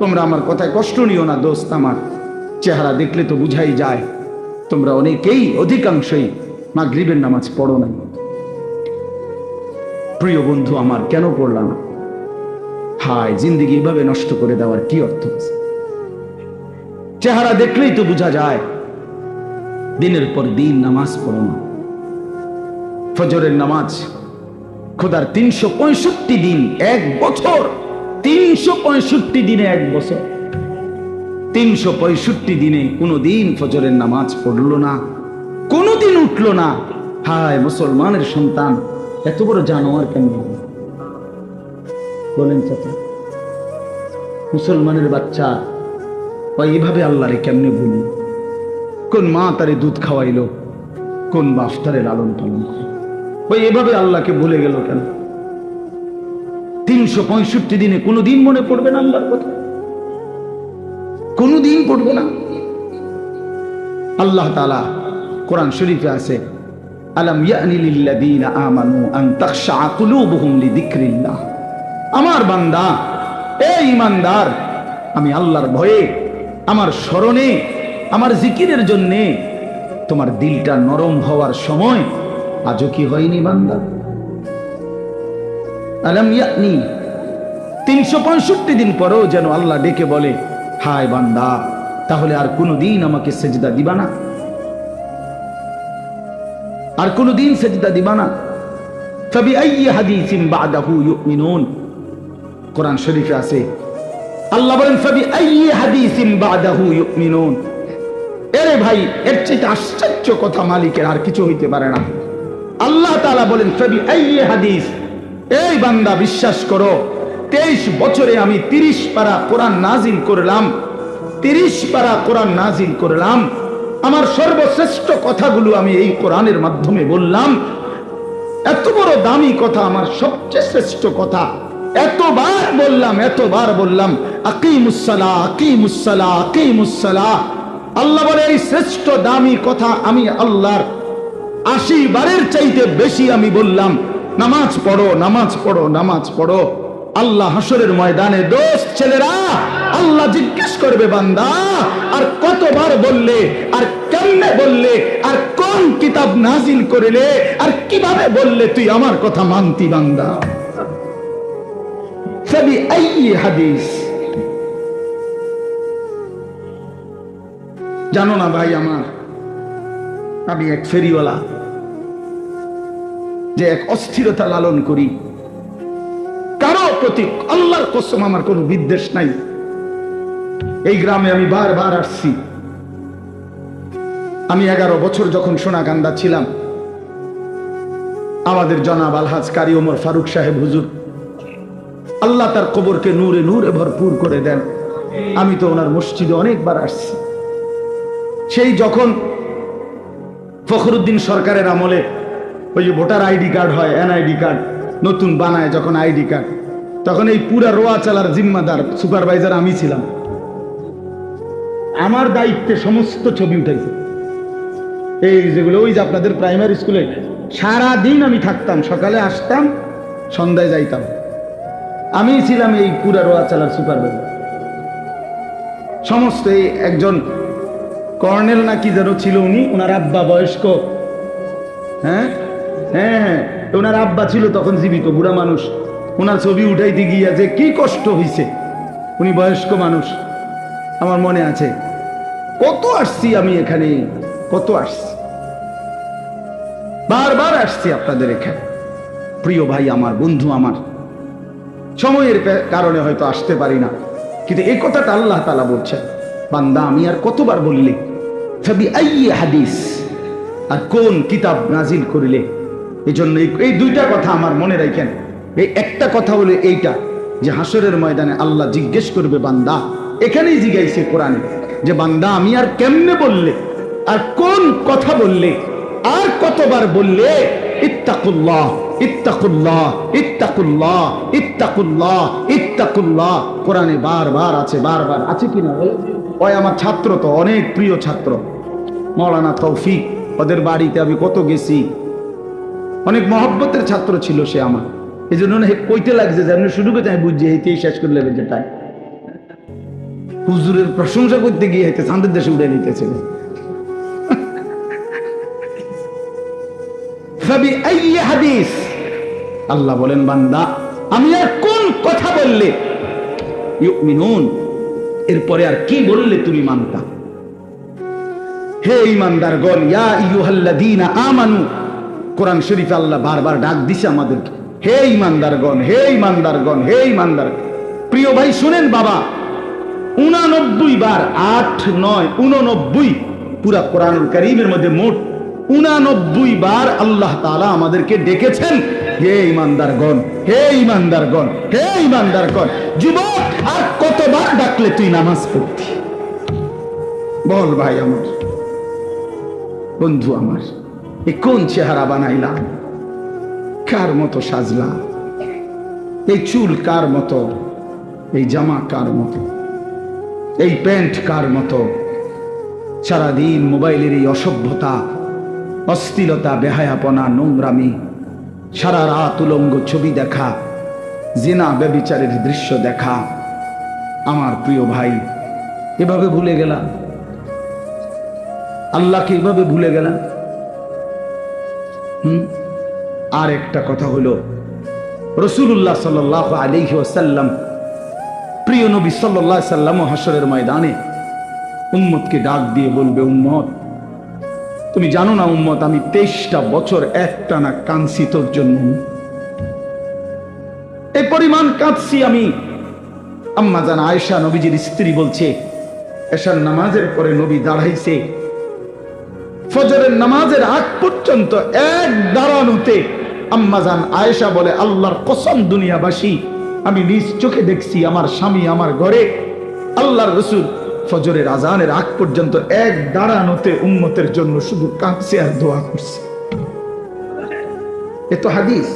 তোমরা আমার কথায় কষ্ট নিও না, দোস্ত আমার। চেহারা দেখলে তো বুঝাই যায়। তোমরা অনেকেই অধিকাংশই মাগরিবের নামাজ পড়ো না প্রিয় বন্ধু, আমার কেন পড়লাম হায়, জিন্দিগি এভাবে নষ্ট করে দেওয়ার কি অর্থ আছে? চেহারা দেখলেই তো বোঝা যায়, দিনের পর দিন নামাজ পড়ো না। ফজরের নামাজ খোদার তিনশো পঁয়ষট্টি দিন, এক বছর তিনশো পঁয়ষট্টি দিনে এক বছর। তিনশো পঁয়ষট্টি দিনে কোনো দিন ফজরের নামাজ পড়ল না, কোনোদিন উঠল না। হায় মুসলমানের সন্তান, এত বড় জানোয়ার কেন বলেন চাচা, মুসলমানের বাচ্চা, ওই এভাবে আল্লাহরে কেমনে ভুলি? কোন মা তারে দুধ খাওয়াইলো, কোন বাপ তারে লালন পালন করে ওই এভাবে আল্লাহকে ভুলে গেল কেন? তিনশো পঁয়ষট্টি দিনে কোনো দিন মনে পড়বে না আল্লাহর কথা? কোনো দিন পড়বে না। আল্লাহ তালা কোরআন শরীফে আছে আমানু আন তাখশা আমার বান্দা, এ ইমানদার আমি আল্লাহর ভয়ে, আমার স্মরণে, আমার জিকিরের জন্যে, তোমার দিলটা নরম হওয়ার সময় আজও কি হয়নি বান্দা? তিনশো পঁয়ষট্টি দিন পরেও যেন আল্লাহ ডেকে বলে, হায় বান্দা, তাহলে আর কোনো দিন আমাকে সেজদা দিবা না। আর কোনো দিন সেজদা দিবা না। আছে, আল্লাহ বলেন ভাই, এর আশ্চর্য কথা মালিকের আর কিছু হইতে পারে না। আল্লাহ বলেন ফবি আই হাদিস এই বান্দা বিশ্বাস করো, তেইশ বছরে আমি তিরিশ পারা কোরআন নাজিল করলাম, তিরিশ পারা কোরআন নাজিল করলাম। আমার সর্বশ্রেষ্ঠ কথাগুলো আমি এই কোরআনের মাধ্যমে বললাম। এত বড় দামি কথা আমার সবচেয়ে শ্রেষ্ঠ কথা। এতবার বললাম এতবার বললাম আকিমুসালা আকিমুসালা আকিমুসালা আল্লাহ বলে, এই শ্রেষ্ঠ দামি কথা আমি আল্লাহর আশি বারের চাইতে বেশি আমি বললাম। নামাজ পড়ো নামাজ পড়ো নামাজ পড়ো। আল্লাহ হাসরের ময়দানে দোস্ত ছেলেরা, আল্লাহ জিজ্ঞেস করবে বান্দা, আর কতবার বললে, আর কেমনে বললে, আর কোন কিতাব নাজিল করিলে, আর কীভাবে বললে তুই আমার কথা মানতি বান্দা? হাদিস। জানো না ভাই আমার, আমি এক ফেরিওয়ালা। যে এক অস্থিরতা লালন করি। কারও প্রতি আল্লাহর কসম আমার কোনো বিদ্বেষ নাই। এই গ্রামে আমি বারবার আসছি। আমি এগারো বছর যখন সোনাগান্দা ছিলাম, আমাদের জনাব আলহাজ কারি ওমর ফারুক সাহেব হুজুর, আল্লাহ তার কবরকে নূরে নূরে ভরপুর করে দেন। আমি তো ওনার মসজিদে অনেকবার আসছি। সেই যখন ফখরুদ্দিন সরকারের আমলে ওই যে ভোটার আইডি কার্ড হয়, এনআইডি কার্ড, নতুন বানায় যখন আইডি কার্ড, তখন এই পুরা রোয়া চালার জিম্মাদার সুপারভাইজার আমি ছিলাম। আমার দায়িত্বে সমস্ত ছবি উঠাইছে। এই যেগুলো, ওই যে আপনাদের প্রাইমারি স্কুলে সারা দিন আমি থাকতাম, সকালে আসতাম, সন্ধ্যায় যাইতাম। আমি ছিলাম এই পুরা রোয়া চালার সুপারভাইজার। সমস্ত এই একজন কর্নেল নাকি যেন ছিল উনি ওনার আব্বা বয়স্ক হ্যাঁ? হ্যাঁ হ্যাঁ। ওনার আব্বা ছিল তখন জীবিত, বুড়া মানুষ। ওনার ছবি উঠাইতে গিয়া যে কি কষ্ট হইছে। উনি বয়স্ক মানুষ। আমার মনে আছে, কত আসছি আমি এখানে, কত আসছি। বারবার আসছি আপনাদের এখানে। প্রিয় ভাই আমার, বন্ধু আমার। সময়ের কারণে হয়তো আসতে পারি না। কিন্তু এই কথাটা আল্লাহ তালা বলছেন, বান্দা, আমি আর কতবার বললে ফবি আই হাদিস, আর কোন কিতাব নাজিল করিলে এই জন্য এই- দুইটা কথা আমার মনে রাখেন। এই একটা কথা হলো এইটা, যে হাসরের ময়দানে আল্লাহ জিজ্ঞেস করবে, বান্দা, এখানেই জিজ্ঞাইছে কোরআনে, যে বান্দা, আমি আর কেমনে বললে? আর কোন কথা বললে? আর কতবার বললে? ইত্তাকুল্লাহ ইত্তাকুল্লাহ ইত্তাকুল্লাহ ইত্তাকুল্লাহ ইত্তাকুল্লাহ। কোরআনে বারবার আছে বারবার আছে কি না ওই আমার ছাত্র তো, অনেক প্রিয় ছাত্র। মৌলানা তৌফিক, ওদের বাড়িতে আমি কত গেছি অনেক মহব্বতের ছাত্র ছিল সে আমার। এই জন্য কইতে লাগছে যে আপনি শুরু করতে আমি বুঝছি এইতেই শেষ করে নেবে যেটাই হুজুরের প্রশংসা করতে গিয়ে হয়তো চাঁদের দেশে উড়ে নিতেছে। আল্লাহ বলেন, বান্দা, আমি আর কোন কথা বললে? এরপরে আর কি বললে তুমি মানতা হে ইমানদারগণ, ইয়া ইয়ুহাল্লাযীনা আমানু কোরআন শরীফ আল্লাহ বারবার ডাক দিছে আমাদেরকে। হে ইমানদারগণ হে ইমানদারগণ, হে ইমানদার। প্রিয় ভাই, শুনেন বাবা, উনানব্বই বার আট, নয়, উননব্বই, পুরা কোরআন করিমের মধ্যে মোট উনানব্বই বার আল্লাহ তাআলা আমাদেরকে ডেকেছেন। হে ইমানদারগণ হে ইমানদারগণ হে ইমানদারগণ, যুবক, আর কতবার ডাকলে তুই নামাজ পড়তি বল ভাই আমার, বন্ধু আমার। এ কোন চেহারা বানাইলাম কার মতো সাজলাম এই চুল কার মতো? এই জামা কার মতো? এই প্যান্ট কার মতো? সারাদিন মোবাইলের এই অসভ্যতা, অস্থিরতা, বেহায়াপনা, নোংরামি, সারা রাত উলঙ্গ ছবি দেখা, জেনা ব্যবিচারের দৃশ্য দেখা। আমার প্রিয় ভাই, এভাবে ভুলে গেলাম। আল্লাহকে এভাবে ভুলে গেলাম। আর একটা কথা হলো রসুল্লাহ সাল আলিহি ওসাল্লাম প্রিয় নবী সাল্লাহ সাল্লাম হাসরের ময়দানে উম্মতকে ডাক দিয়ে বলবে, উম্মত, তুমি জানো না উম্মত, আমি তেইশটা বছর একটা না কাঁদছি তোর জন্য। এ পরিমাণ কাঁদছি আমি। আম্মা জান আয়েশা নবীজির স্ত্রী বলছে, এশার নামাজের পরে নবী দাঁড়াইছে ফজরের নামাজের আগ পর্যন্ত এক দাঁড়ানোতে আম্মাজান আয়েশা বলে, আল্লাহর কসম দুনিয়াবাসী, আমি নিজ চোখে দেখছি আমার স্বামী আমার ঘরে। আল্লাহর রসুল ফজরের আজানের আগ পর্যন্ত এক দাঁড়ানোতে উম্মতের জন্য শুধু কাঁদছে আর দোয়া করছে। এ তো হাদিস।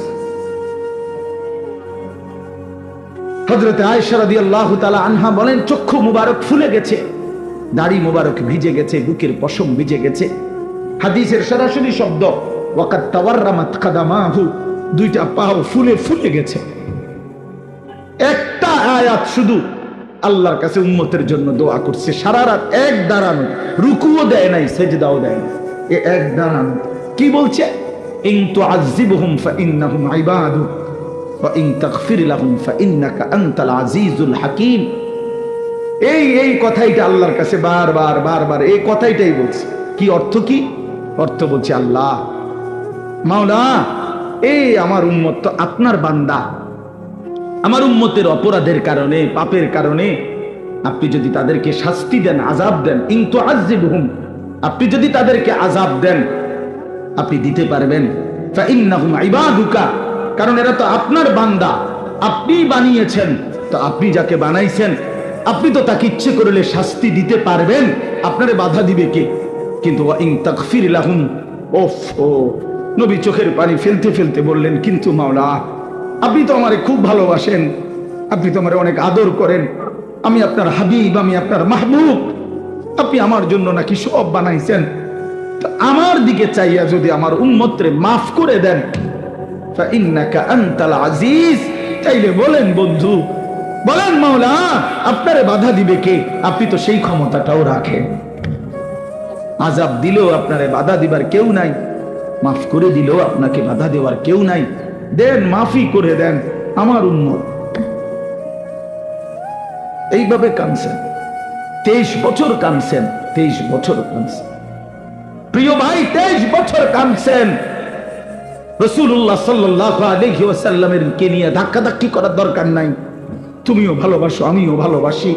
হজরতে আয়েশা রাদিয়াল্লাহু তাআলা আনহা বলেন, চক্ষু মুবারক ফুলে গেছে, দাড়ি মুবারক ভিজে গেছে, বুকের পশম ভিজে গেছে। হাদিসের সরাসরি শব্দ দুইটা পাও ফুলে ফুলে গেছে। একটা আয়াত শুধু আল্লাহর কাছে উম্মতের জন্য দোয়া করছে, সারা রাত এক দাঁড়ানো, রুকুও দেয় নাই, সেজদাও দেয় না এ এক দাঁড়ানো, কি বলছে? এই এই কথাইটা আল্লাহর কাছে বারবার বারবার, এই কথাইটাই বলছে। কি অর্থ কি? অর্থ বলছে আল্লাহ। মাওলা, এই আমার উম্মত তো আপনার বান্দা। আমার উম্মতের অপরাধের কারণে, পাপের কারণে আপনি যদি তাদেরকে শাস্তি দেন আজাব দেন কিন্তু ইন্তু আজিবহুম আপনি যদি তাদেরকে আজাব দেন, আপনি দিতে পারবেন। কারণ এরা তো আপনার বান্দা। আপনি বানিয়েছেন, তো আপনি যাকে বানাইছেন, আপনি তো তাকে ইচ্ছে করলে শাস্তি দিতে পারবেন। আপনারে বাধা দিবে কে? কিন্তু নবী চোখের পানি ফেলতে ফেলতে বললেন, কিন্তু মাওলা, আপনি তো আমারে খুব ভালোবাসেন, আপনি তো আমারে অনেক আদর করেন, আমি আপনার হাবিব, আমি আপনার মাহবুব, আপনি আমার জন্য নাকি সব বানাইছেন। আমার দিকে চাইয়া যদি আমার উন্মত্রে মাফ করে দেন আজিজ। চাইলে বলেন, বন্ধু, বলেন মাওলা, আপনারে বাধা দিবে কে? আপনি তো সেই ক্ষমতাটাও রাখেন। আজাব দিলেও আপনারে বাধা দিবার কেউ নাই। মাফ করে দিলেও আপনাকে বাধা দেওয়ার কেউ নাই। দেন মাফি করে দেন আমার উন্মত এইভাবে কানছেন তেইশ বছর কানছেন তেইশ বছর কানছেন প্রিয় ভাই, তেইশ বছর কানছেন রসুল্লাহ সাল্লাহ আলহি কে নিয়ে ধাক্কা ধাক্কি করার দরকার নাই। তুমিও ভালোবাসো, আমিও ভালোবাসি।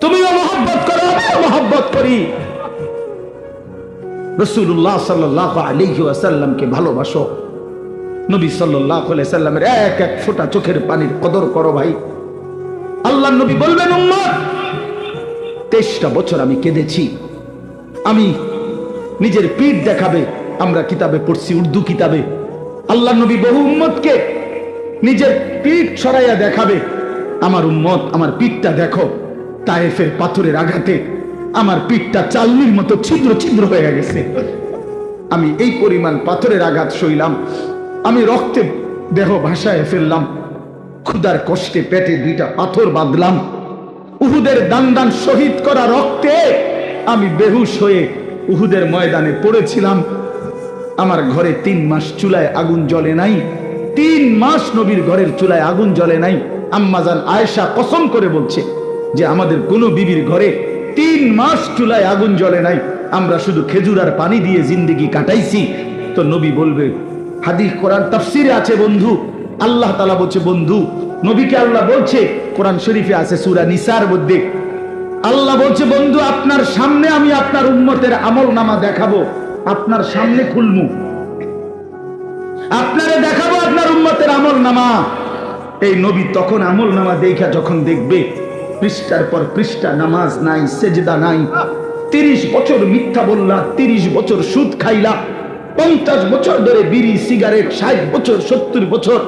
তুমিও মহব্বত করো, আমিও মহব্বত করি। রসুল্লাহ সাল্লাহ আলিহি ওয়াসাল্লামকে ভালোবাসো। নবী সাল্লাহ সাল্লামের এক এক ফোঁটা চোখের পানির কদর করো ভাই। আল্লাহ নবী বলবেন তেইশটা বছর আমি কেঁদেছি। আমি নিজের পিঠ দেখাবে, আমরা কিতাবে পড়ছি উর্দু কিতাবে। আল্লাহ নবী বহু উম্মতকে নিজের পিঠ ছড়াইয়া দেখাবে। আমার উম্মত আমার পিঠটা দেখো, তায়েফের পাথরের আঘাতে আমার পিঠটা চালনির মতো ছিদ্র ছিদ্র হয়ে গেছে। আমি এই পরিমাণ পাথরের আঘাত সইলাম। আমি রক্তে দেহ ভাসায় ফেললাম। ক্ষুদার কষ্টে পেটে দুইটা পাথর বাঁধলাম। উহুদের দান দান শহীদ করা রক্তে আমি বেহুশ হয়ে উহুদের ময়দানে পড়েছিলাম। আমার ঘরে তিন মাস চুলায় আগুন জ্বলে নাই। তিন মাস নবীর ঘরের চুলায় আগুন জ্বলে নাই। আম্মাজান আয়েশা কসম করে বলছে যে আমাদের কোনো বিবির ঘরে তিন মাস চুলায় আগুন জ্বলে নাই। আমরা শুধু খেজুর আর পানি দিয়ে জিন্দিগি কাটাইছি। তো নবী বলবে, হাদিস কোরআন তাফসিরে আছে বন্ধু। আল্লাহ তালা বলছে, বন্ধু, নবীকে আল্লাহ বলছে, কোরআন শরীফে আছে সুরা নিসার মধ্যে। আল্লাহ বলছে, বন্ধু, আপনার সামনে আমি আপনার উন্মতের আমল নামা দেখাবো। আপনার সামনে খুলমু। আপনারে দেখাবো আপনার উন্মতের আমল নামা। এই নবী তখন আমল নামা দেখা যখন দেখবে পৃষ্ঠার পর পৃষ্ঠা, নামাজ নাই, সেজদা নাই। তিরিশ বছর মিথ্যা বললা, তিরিশ বছর সুদ খাইলা, পঞ্চাশ বছর ধরে বিড়ি, সিগারেট, ষাট বছর, সত্তর বছর।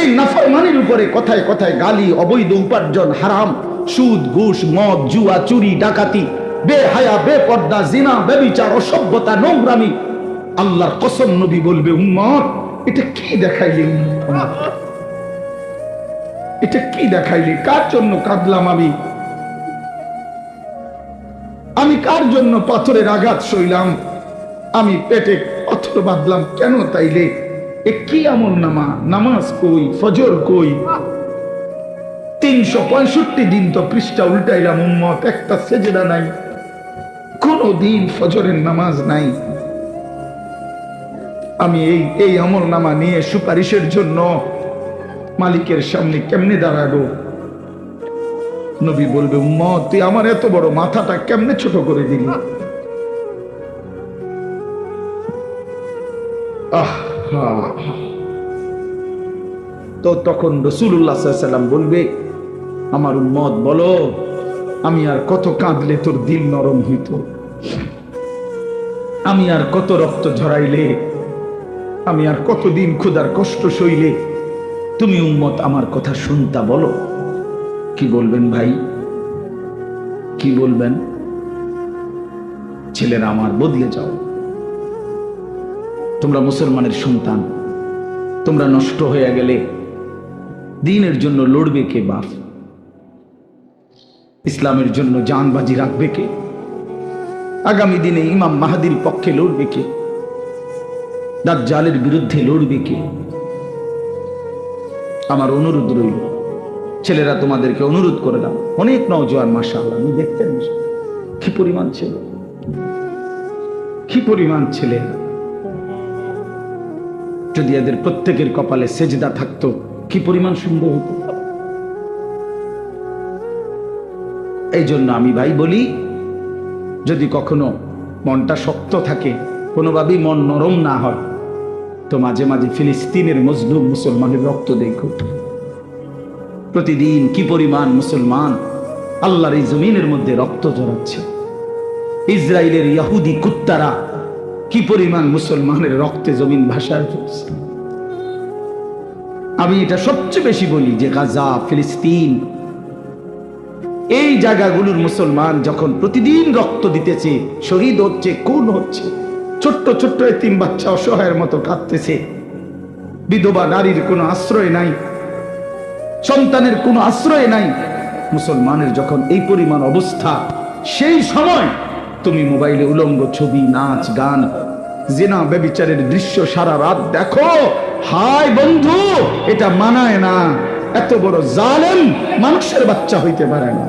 এই নাফরমানির উপরে কথায় কথায় গালি, অবৈধ উপার্জন, হারাম, সুদ, ঘুষ, মদ, জুয়া, চুরি, ডাকাতি, বেহায়া, বেপর্দা, জিনা, বেবিচার, অসভ্যতা, নোংরামি। আল্লাহর কসম নবী বলবে, উম্মত, এটা কি দেখাইলে উম্মত? এটা কি দেখাইলে? কার জন্য কাঁদলাম আমি? আমি কার জন্য পাথরের আঘাত সইলাম? আমি পেটে পাথর বাঁধলাম কেন তাইলে? এ কি আমল নামা? নামাজ কই? ফজর কই? তিনশো পঁয়ষট্টি দিন তো পৃষ্ঠা উল্টাইলাম, উম্মত, একটা সেজদা নাই। কোনো দিন ফজরের নামাজ নাই। আমি এই এই আমল নামা নিয়ে সুপারিশের জন্য মালিকের সামনে কেমনে দাঁড়াবো? নবী বলবে উম্মত তুই আমার এত বড় মাথাটা কেমনে ছোট করে দিলি। তো তখন রসুল্লাহ বলবে, আমার উম্মত, বলো, আমি আর কত কাঁদলে তোর দিল নরম হইত। আমি আর কত রক্ত ঝরাইলে, আমি আর কতদিন ক্ষুধার কষ্ট সইলে তুমি উম্মত আমার কথা শুনতা বলো। কি বলবেন ভাই? কি বলবেন? ছেলেরা আমার বদলে যাও। তোমরা মুসলমানের সন্তান। তোমরা নষ্ট হয়ে গেলে দিনের জন্য লড়বে কে বাপ? ইসলামের জন্য জানবাজি রাখবে কে? আগামী দিনে ইমাম মাহাদির পক্ষে লড়বে কে? দাজ্জালের বিরুদ্ধে লড়বে কে? আমার অনুরোধ রইল। ছেলেরা তোমাদেরকে অনুরোধ করে দাও। অনেক নওজোয়ান মাসা আমি দেখতেন কি পরিমাণ ছেলে? কি পরিমাণ ছেলে? যদি এদের প্রত্যেকের কপালে সেজদা থাকতো, কি পরিমাণ সুন্দর হতো? এই জন্য আমি ভাই বলি, যদি কখনো মনটা শক্ত থাকে, কোনোভাবেই মন নরম না হয় তো মাঝে মাঝে ফিলিস্তিনের মজলুম মুসলমানের রক্ত দেখো প্রতিদিন কি পরিমাণ মুসলমান আল্লাহর এই জমিনের মধ্যে রক্ত জড়াচ্ছে ইসরায়েলের ইয়াহুদি কুত্তারা কি পরিমাণ মুসলমানের রক্তে জমিন ভাষায় ফেলছে আমি এটা সবচেয়ে বেশি বলি যে গাজা, ফিলিস্তিন, এই জায়গাগুলোর মুসলমান যখন প্রতিদিন রক্ত দিতেছে, শহীদ হচ্ছে, খুন হচ্ছে ছোট্ট ছোট্ট তিন বাচ্চা অসহায়ের মতো কাঁদতেছে। বিধবা নারীর কোনো আশ্রয় নাই। সন্তানের কোনো আশ্রয় নাই। মুসলমানের যখন এই পরিমাণ অবস্থা, সেই সময় তুমি মোবাইলে উলঙ্গ ছবি, নাচ, গান, জেনা বেবিচারের দৃশ্য সারা রাত দেখো। হাই বন্ধু, এটা মানায় না। এত বড় জালেম মানুষের বাচ্চা হইতে পারে না।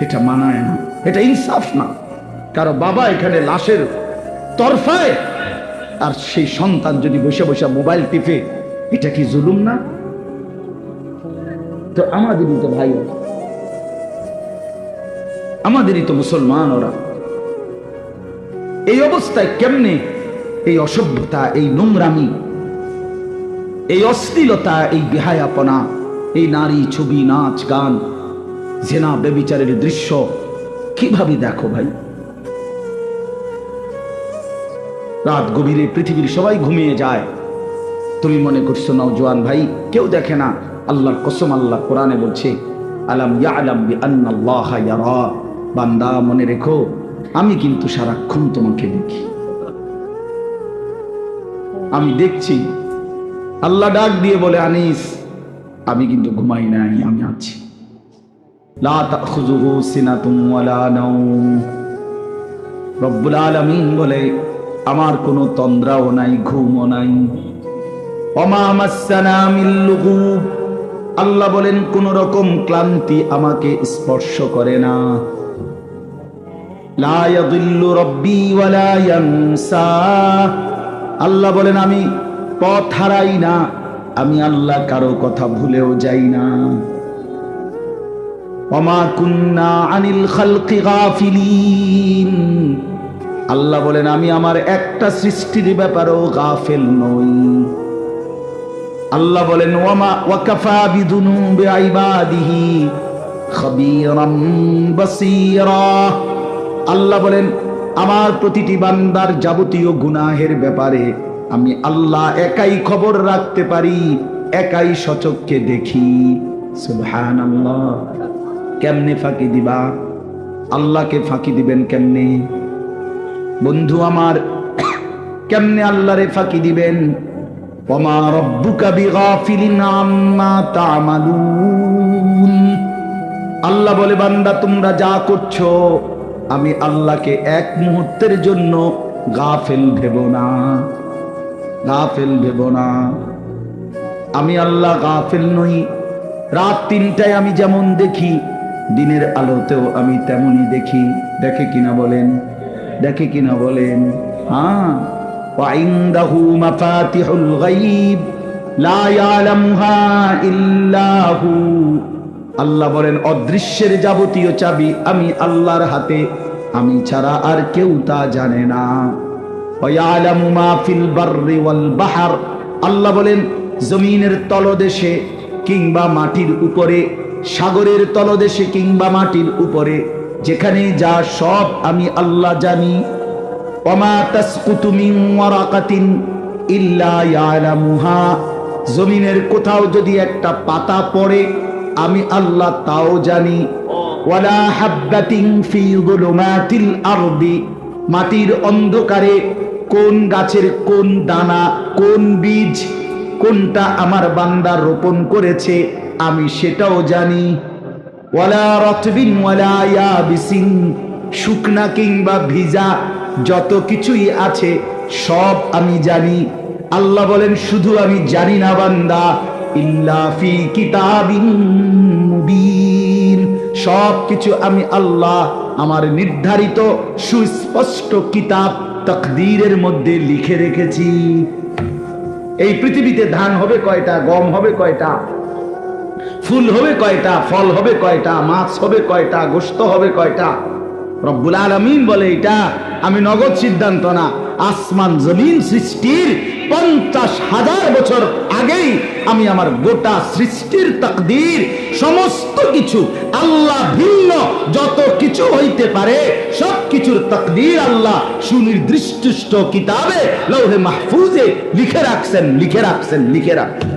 এটা মানায় না। এটা ইনসাফ না। কারও বাবা এখানে লাশের তরফায়, আর সেই সন্তান যদি বসে বসে মোবাইল টিপে, এটা কি জুলুম না? তো আমাদেরই তো ভাই। আমাদেরই তো মুসলমান ওরা। এই অবস্থায় কেমনে এই অসভ্যতা, এই নোংরামি, এই অশ্লীলতা, এই বেহায়াপনা, এই নারী ছবি, নাচ, গান, জেনা বেবিচারের দৃশ্য, কীভাবে দেখো ভাই? রাত গভীরে পৃথিবীর সবাই ঘুমিয়ে যায়। তুমি মনে করছ নওজোয়ান ভাই, কেউ দেখে না? আল্লাহর কসম আল্লাহ কোরআনে বলছে, আলাম ইয়ারা। বান্দা, মনে রেখো, আমি কিন্তু সারাক্ষণ তোমাকে দেখি। আমি দেখছি, আল্লাহ ডাক দিয়ে বলে, আনিস, আমি কিন্তু ঘুমাই নাই, আমি আছি। রব্বুল আলামিন বলে আমার কোনো তন্দ্রাও নাই, ঘুমও নাই। আল্লাহ বলেন, কোন রকম ক্লান্তি আমাকে স্পর্শ করে না। আল্লাহ বলেন, আমি পথ হারাই না, আমি আল্লাহ কারও কথা ভুলেও যাই না। অমা কুন্না আনিল খালকি গাফিলিন। আল্লাহ বলেন, আমি আমার একটা সৃষ্টির ব্যাপারেও গাফেল নই। আল্লাহ বলেন, ওয়ামা, ওয়াকাফা বিদুনুবি ইবাদিহি খাবীরাম বাসীরা। আল্লাহ বলেন, আমার প্রতিটি বান্দার যাবতীয় গুনাহের ব্যাপারে আমি আল্লাহ একাই খবর রাখতে পারি, একাই সচককে দেখি। সুবহানাল্লাহ। কেমনে ফাঁকি দিবা? আল্লাহকে ফাঁকি দিবেন কেমনে? বন্ধু আমার, কেমনে আল্লাহরে ফাঁকি দিবেন? আল্লাহ বলে, বান্দা, তোমরা যা করছ, আমি আল্লাহকে এক মুহূর্তের জন্য গাফেল ভেব না। গাফেল ভেব না। আমি আল্লাহ গাফেল নই। রাত তিনটায় আমি যেমন দেখি, দিনের আলোতেও আমি তেমনই দেখি। দেখে কিনা বলেন? দেখে কিনা বলেন হ্যাঁ وعنده مفاتح الغيب لا يعلمها إلا هو আল্লাহ বলেন অদৃশ্যের যাবতীয় চাবি আমি আল্লাহর হাতে আমি ছাড়া আর কেউ তা জানে না ويعلم ما في البر والبحر আল্লাহ বলেন জমিনের তলদেশে কিংবা মাটির উপরে সাগরের তলদেশে কিংবা মাটির উপরে যেখানে যা সব আমি আল্লাহ জানি। মিন জমিনের কোথাও যদি একটা পাতা পড়ে, আমি আল্লাহ তাও জানি। মাটির অন্ধকারে কোন গাছের কোন দানা, কোন বীজ, কোনটা আমার বান্দা রোপণ করেছে, আমি সেটাও জানি। ওয়ালা রতবিন ওয়ালা ইয়াবিসিন, শুকনা কিংবা ভিজা, যত কিছুই আছে, সব আমি জানি। আল্লাহ বলেন, শুধু আমি জানি না, বান্দা। ইল্লা ফি কিতাবিন মুবিন। সব কিছু আমি আল্লাহ, আমার নির্ধারিত সুস্পষ্ট কিতাব তকদীরের মধ্যে লিখে রেখেছি। এই পৃথিবীতে ধান হবে কয়টা, গম হবে কয়টা? ফুল হবে কয়টা, ফল হবে কয়টা, মাছ হবে কয়টা, গোস্ত হবে কয়টা? রব্বুল আলমিন বলে এটা আমি নগদ সিদ্ধান্ত না। আসমান জমিন সৃষ্টির পঞ্চাশ হাজার বছর আগেই আমি আমার গোটা সৃষ্টির তকদির, সমস্ত কিছু, আল্লাহ ভিন্ন, যত কিছু হইতে পারে, সব কিছুর তকদির আল্লাহ সুনির্দিষ্ট কিতাবে লৌহে মাহফুজে লিখে রাখছেন লিখে রাখছেন লিখে রাখছেন।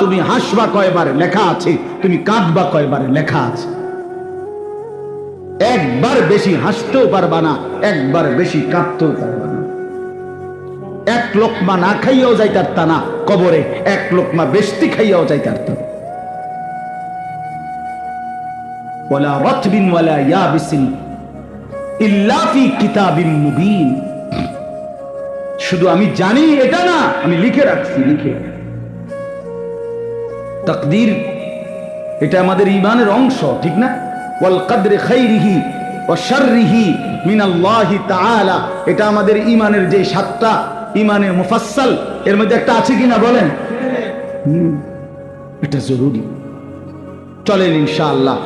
তুমি হাসবা কয়বার লেখা আছে, তুমি কাঁদবা কয়বার লেখা আছে। একবার বেশি হাসতেও পারবা না, একবার বেশি কাঁদতেও পারবা না। এক লোকমা না খাইয়াও যাইতার তা না, কবরে এক লোকমা বেশতি খাইয়াও যাইতার তা। ওয়ালা রতবিন ওয়ালা ইয়াবিসিন ইল্লা ফি কিতাবিন মুবিন। শুধু আমি জানি এটা না, আমি লিখে রাখছি, লিখে। তাকদীর, এটা আমাদের ইমানের অংশ, ঠিক না? ওয়াল কদরে খাইরিহি ওয়া শাররিহি মিনাল্লাহি তাআলা। এটা আমাদের ইমানের যে সাতটা ইমানে মুফাসসাল, এর মধ্যে একটা আছে কিনা বলেন? এটা জরুরি। চলেন ইনশাআল্লাহ।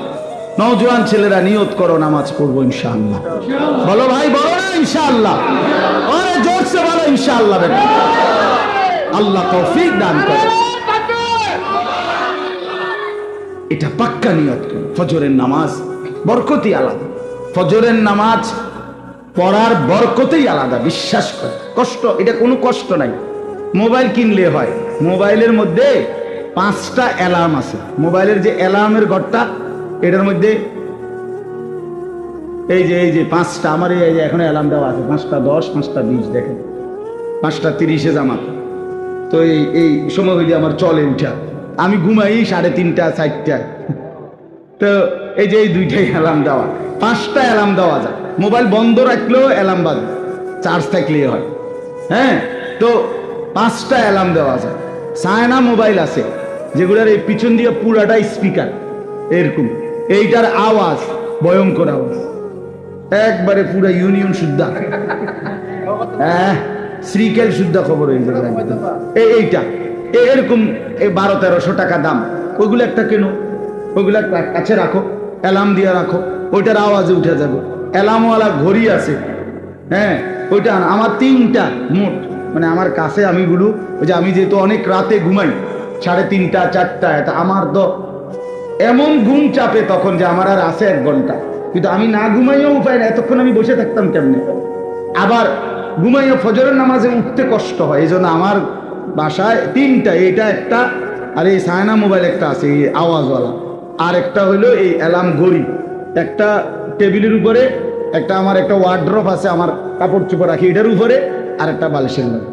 নওজোয়ান ছেলেরা নিয়ত করো, নামাজ পড়ব ইনশাআল্লাহ। বলো ভাই, বলো না ইনশাআল্লাহ। আরে জোরসে বলো ইনশাআল্লাহ বেটা। আল্লাহ তৌফিক দান করে। এটা পাক্কা নিয়ত ফজরের নামাজ বরকতই আলাদা। ফজরের নামাজ পড়ার বরকতেই আলাদা, বিশ্বাস করে। কষ্ট, এটা কোনো কষ্ট নাই। মোবাইল কিনলে হয়। মোবাইলের মধ্যে পাঁচটা অ্যালার্ম আছে। মোবাইলের যে অ্যালার্মের ঘরটা, এটার মধ্যে এই যে এই যে পাঁচটা, আমার এই যে এখন অ্যালার্ম দেওয়া আছে। পাঁচটা দশ, পাঁচটা বিশ, দেখেন। পাঁচটা তিরিশে জামাত। তো এই এই সময় হইলে আমার চলে উঠা। আমি ঘুমাই সাড়ে তিনটা, চারটা। তো এই যে এই দুইটাই অ্যালার্ম দেওয়া। পাঁচটা অ্যালার্ম দেওয়া যায়। মোবাইল বন্ধ রাখলেও অ্যালার্ম বাজে। চার্জ থাকলেই হয়। হ্যাঁ? তো পাঁচটা অ্যালার্ম দেওয়া যায়। সায়না মোবাইল আছে, যেগুলোর এই পিছন দিয়ে পুরাটা স্পিকার এরকম। এইটার আওয়াজ, ভয়ঙ্কর আওয়াজ। একবারে পুরা ইউনিয়ন শুদ্ধা। হ্যাঁ? শ্রীকেল শুদ্ধা খবর হয়ে যাবে এইটা। এরকম এই বারো, তেরোশো টাকা দাম। ওইগুলো একটা কেন? ওইগুলো কাছে রাখো, অ্যালার্ম দিয়ে রাখো, ওইটার আওয়াজে উঠে যাবে। অ্যালার্মওয়ালা ঘড়ি আছে। হ্যাঁ ওইটা আমার তিনটা মোট। মানে আমার কাছে আমি গুলো ওই যে আমি যেহেতু অনেক রাতে ঘুমাই, সাড়ে তিনটা, চারটা, এটা আমার তো এমন ঘুম চাপে তখন যে আমার আর আছে এক ঘণ্টা। কিন্তু আমি না ঘুমাইও উপায় না এতক্ষণ আমি বসে থাকতাম কেমনে? আবার ঘুমাইও ফজরের নামাজে উঠতে কষ্ট হয়, এই জন্য আমার বাসায় তিনটা এটা একটা, আর এই সায়না মোবাইল একটা আছে, এই আওয়াজওয়ালা। আর একটা হলো এই অ্যালার্ম ঘড়ি। একটা টেবিলের উপরে, একটা আমার একটা ওয়ার্ড্রপ আছে, আমার কাপড় চোপড় রাখি, এটার উপরে, আর একটা বালিশের মধ্যে।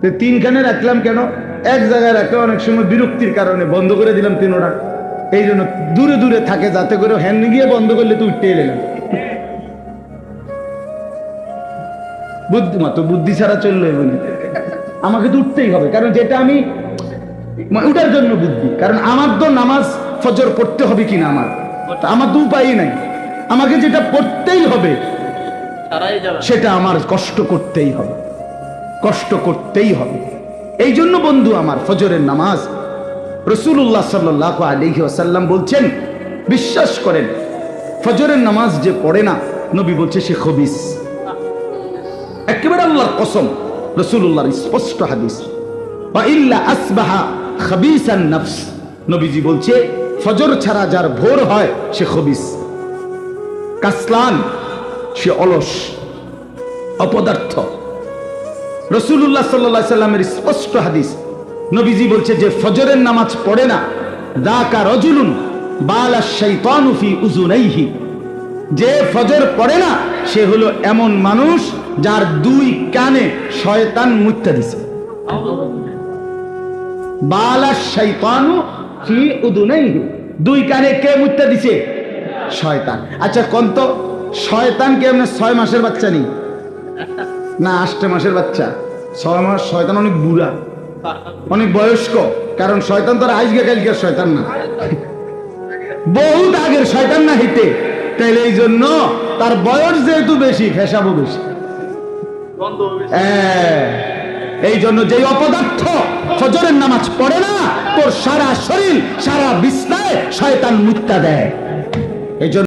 তো তিনখানে রাখলাম কেন? এক জায়গায় রাখলে অনেক সময় বিরক্তির কারণে বন্ধ করে দিলাম তিন ওটা। এই জন্য দূরে দূরে থাকে, যাতে করে হ্যান্ড গিয়ে বন্ধ করলে তুই উঠতে এলেন বুদ্ধিমত বুদ্ধি ছাড়া চলল এমনি আমাকে তো উঠতেই হবে কারণ যেটা আমি মানে উঠার জন্য বুদ্ধি। কারণ আমার তো নামাজ ফজর পড়তে হবে কিনা আমার? আমার তো উপায়ই নাই। আমাকে যেটা পড়তেই হবে সেটা আমার কষ্ট করতেই হবে। কষ্ট করতেই হবে। এই জন্য বন্ধু আমার ফজরের নামাজ রসুল্লাহ সাল্লাহ আলহি আসাল্লাম বলছেন বিশ্বাস করেন ফজরের নামাজ যে পড়ে না নবী বলছে সে খবিস। একেবারে আল্লাহর কসম। রসুল্লাহর স্পষ্ট হাদিস। আসবাহা খাবিসান নফস। নবীজি বলছে, ফজর ছাড়া যার ভোর হয়, সে খবিস। কাসলান, সে অলস, অপদার্থ। রসুল্লাহ সাল্লা সাল্লামের স্পষ্ট হাদিস। নবীজি বলছে যে, ফজরের নামাজ পড়ে না। দাকা রজুলুন বালা শাইতানু ফি উজুনাইহি যে ফজর পড়ে না, সে হলো এমন মানুষ যার দুই কানে শয়তান মুত্যা দিছে। দুই কানে কে মুত্যা দিছে? শয়তান। আচ্ছা কোন তো? শয়তান কে এমনি ছয় মাসের বাচ্চা নেই? না, আষ্টে মাসের বাচ্চা। ছয় মাস শয়তান অনেক বুড়া। অনেক বয়স্ক। কারণ শয়তান তো আজকে কালকের শয়তান না। বহুত আগের শয়তান না হিতে। তাইলে এই জন্য তার বয়স যেহেতু বেশি, ফেসাবো বেশি। এই জন্য যে অপদার্থ ফজরের নামাজ পড়ে না, তোর সারা শরীর, সারা বিছনায় শয়তান মুক্তা দেয়। এই